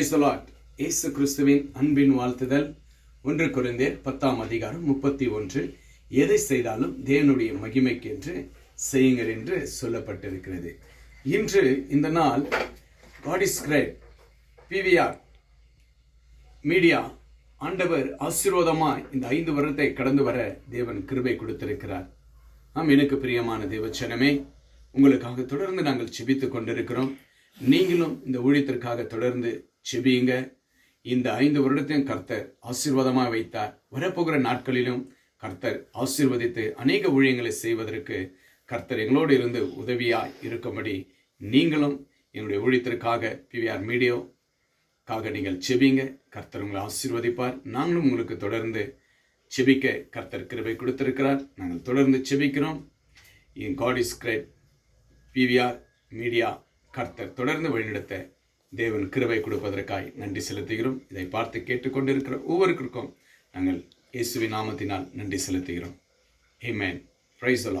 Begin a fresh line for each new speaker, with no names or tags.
இயேசு கிறிஸ்துவின் அன்பின் வாழ்த்துதல். ஒன்று குறைந்தேர் பத்தாம் அதிகாரம் முப்பத்தி ஒன்று. எதை செய்தாலும் தேவனுடைய மகிமைக்கு என்று செய்யுங்கள் என்று சொல்லப்பட்டிருக்கிறது. இன்று இந்த நாள் God is great PVR media ஆண்டவர் ஆசீர்வாதமாய் இந்த ஐந்து வருடத்தை கடந்து வர தேவன் கிருபை கொடுத்திருக்கிறார். ஆம் எனக்கு பிரியமான தேவச்சனமே உங்களுக்காக தொடர்ந்து நாங்கள் செபித்து கொண்டிருக்கிறோம். நீங்களும் இந்த ஊழியத்திற்காக தொடர்ந்து செபியுங்க. இந்த ஐந்து வருடத்தையும் கர்த்தர் ஆசீர்வாதமாக வைத்தார். வரப்போகிற நாட்களிலும் கர்த்தர் ஆசீர்வதித்து அநேக ஊழியங்களை செய்வதற்கு கர்த்தர் எங்களோடு இருந்து உதவியாய் இருக்கும்படி நீங்களும் என்னுடைய ஊழியத்திற்காக பிவிஆர் மீடியோக்காக நீங்கள் செபிங்க கர்த்தர் உங்களை ஆசீர்வதிப்பார். நாங்களும் உங்களுக்கு தொடர்ந்து செபிக்க கர்த்தர் கிருபை கொடுத்திருக்கிறார். நாங்கள் தொடர்ந்து செபிக்கிறோம். In God is great. PVR media கர்த்தர் தொடர்ந்து வழிநடத்த தேவன் கிருபை கொடுப்பதற்காய் நன்றி செலுத்துகிறோம். இதை பார்த்து கேட்டுக்கொண்டிருக்கிற ஒவ்வொருவருக்கும் நாங்கள் இயேசுவின் நாமத்தினால் நன்றி செலுத்துகிறோம். Amen. Praise the